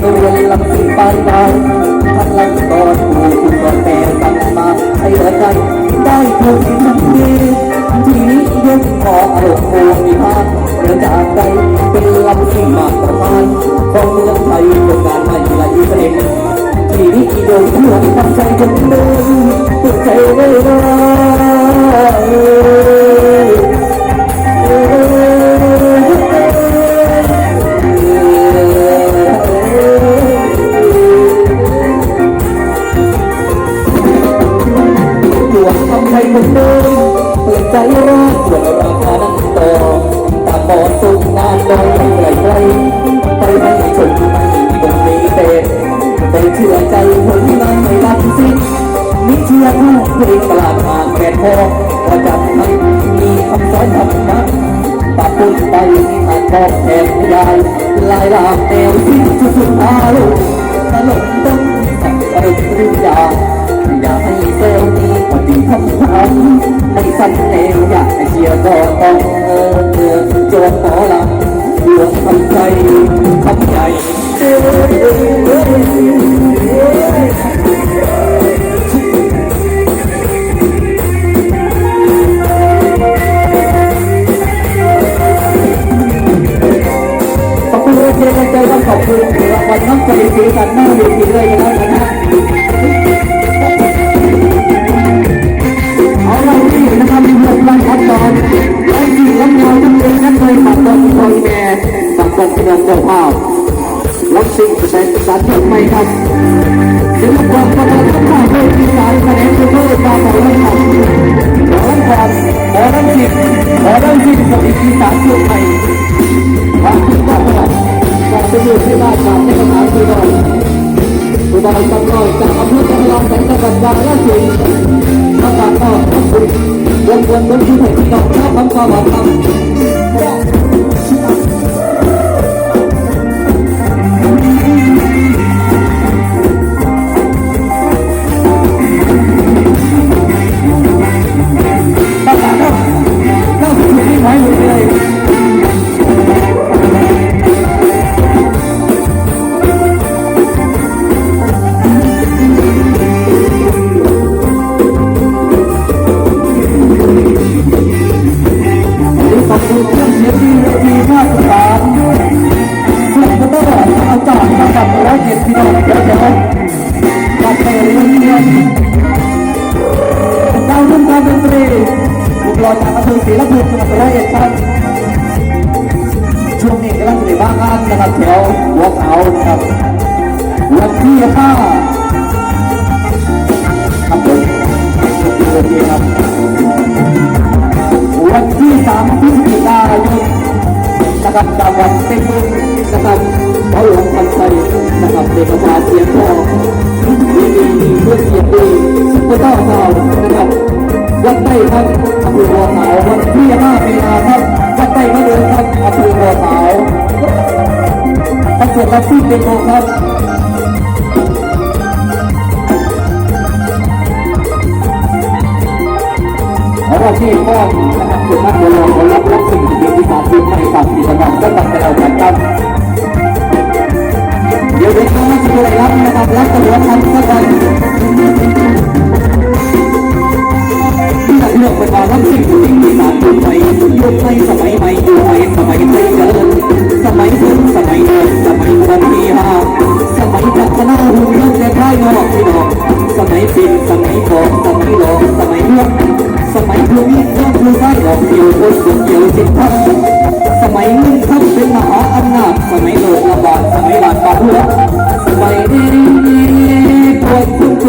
โรงเรียนลำสิงปานดาวทั้งลำตอนผู้ผู้ก่อนแต่สั่งมาให้เหละกันได้พบทันทีที่นิยมขออารมณ์โมมีภาพเกิดจากใจเป็นลำสิงมาตรฐานของเมืองไทยโครงการใหม่หลายเพลงที่นิยมทั่วตั้งใจจนเดินตัวใจไม่ได้ห วงทำให้คนเดินเปิดใจรอส่วนราคานั่งต่อตาบอสุขนานลอยไปไกลไกลไปให้ชมตรงนี้แต่แต่เชื่อใจคนนั้นไม่รับสิ้นมิเชื่อผู้เพลงตลาดมาแก่พอประจับทั้งมีคำสอนธรรมะปะปุ่นไปอาจบอกแทนยายลายลากแนวสิ้นสุดสุดอารมณ์ตลกต้องสักอารมณ์หรืออยาอย่าให้เซลล์นี้ มีคำถามไม่สั้นแนวอยากให้เชียร์ก็ต้องเออเออโจมหมอลำดวงคำใจคำใหญ่เอ้ยเอ้ยเอ้ยเอ้ยขอบคุณเชียร์กันใจต้องขอบคุณรางวัลน้ำใจสีสันหน้าเวทีเลยนะครับ รับสิ่งแสนสารเพียงไม่ครับศิลปะประดับทั้งหมดเลยที่สารแสดงคือเพื่อการต่อเลยครับขอรับความขอรับสิทธิ์ขอรับสิทธิ์สติที่สารเพื่อไทยความคิดว่าขนาดการจะอยู่ที่บ้านการในคำถามคือเราอุบายตั้งน้อยจากอำเภอจังหวัดจังหวัดกาฬสินธุ์ถ้าการก็ขอบคุณวนวนวนที่ไหนที่ต้องชอบคำก็มาทำ ล่อจากอำเภอศรีละภูมิจังหวัดร้อยเอ็ดครับช่วงนี้กำลังอยู่ในบ้านงานนะครับแถวหัวเขานะครับวันที่ห้าครับผมโอเคครับวันที่3พฤศจิกายนนะครับจังหวัดเป็นบุญนะครับเขาหลวงคำไทยนะครับเด็กมาเสียงทองดีดีเพื่อเสียงดีซุปเปอร์ต้าเรานะครับวัดใต้ครับ อำเภอหัวขาววันที่5มีนาครับวัดใต้มะเดือครับอำเภอหัวขาวคอนเสิร์ตรับซีเป็นโมครับเอาะว่าที่พ่อนะครับจุดนักบอลเขารับ เลือกไปมารับสิ่งที่สามที่ไปยุคในสมัยใหม่ยู่ในสมัยไทยเจริญสมัยเดิมสมัยเดิมสมัยวันที่ห้าสมัยจักรนาหุ่นเรื่องแต่ท้ายนอกที่นอกสมัยปินสมัยทองสมัยหลอกสมัยเลือกสมัยภูมิเรื่องคือไส้หลอกเดียวคนสุดเดียวสิบพันสมัยเงินท่านเป็นมหาอำนาจสมัยโลกระบาดสมัยบาดบาดหัวสมัยนี้ป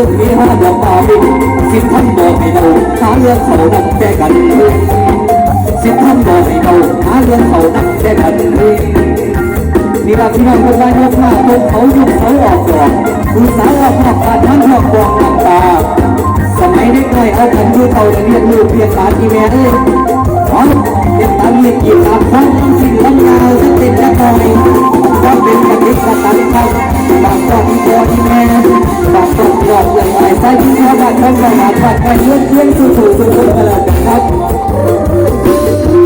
วดทุกทุกมีห้าดอกมาบินสิบพันบอกให้เราหาเรื่องเขานำแก้กันสิบพันบอกให้เราหาเรื่องเขานำแก้กันนี่ละพี่น้องคนบ้านยกหน้ายกเขายกเขาออกดอกคุณสาวออกนอกการทั้งนอกบอกน้ำตาสมัยเด็กน้อยเอาขันดูเขาเรียนลูกเรียนตาทีแม่เอ้ยอ๋อเรียนตามาฟังสาวจะติดจะคอยก็เป็นกระติกกระตันครับบางก็ที่พ่อที่แม่บางก็หลอกเลย ไอ้งส่ที่ชาวบ้านเขาก็หาบัตรไปเลื่อนเลื่อนสู่สู่สู่สู่อะไรกันครับ